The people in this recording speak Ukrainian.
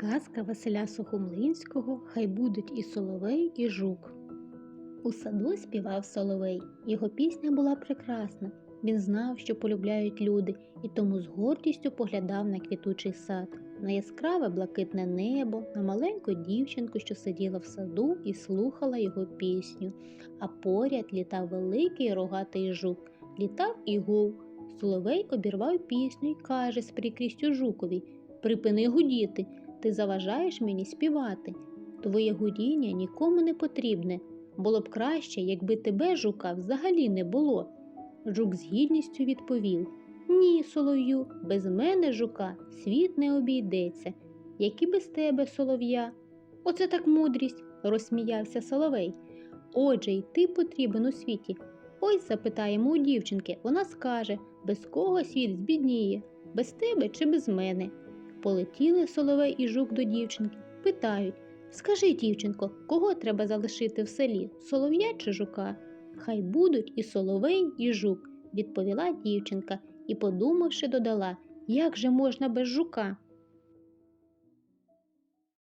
Казка Василя Сухомлинського Хай будуть і соловей, і жук. У саду співав соловей. Його пісня була прекрасна. Він знав, що полюбляють люди, і тому з гордістю поглядав на квітучий сад, на яскраве блакитне небо, на маленьку дівчинку, що сиділа в саду і слухала його пісню. А поряд літав великий рогатий жук, літав і гув. Соловей обірвав пісню й каже з прикрістю жукові Припини гудіти, ти заважаєш мені співати. Твоє гудіння нікому не потрібне. Було б краще, якби тебе, жука, взагалі не було. Жук з гідністю відповів Ні, солов'ю, без мене, жука, світ не обійдеться, як і без тебе, солов'я. Оце так мудрість, розсміявся соловей. Отже, й ти потрібен у світі. Ось запитаємо у дівчинки, вона скаже, без кого світ збідніє, без тебе чи без мене. Полетіли соловей і жук до дівчинки, питають Скажи, дівчинко, кого треба залишити в селі, солов'я чи жука? Хай будуть і соловей, і жук, відповіла дівчинка і, подумавши, додала, як же можна без жука?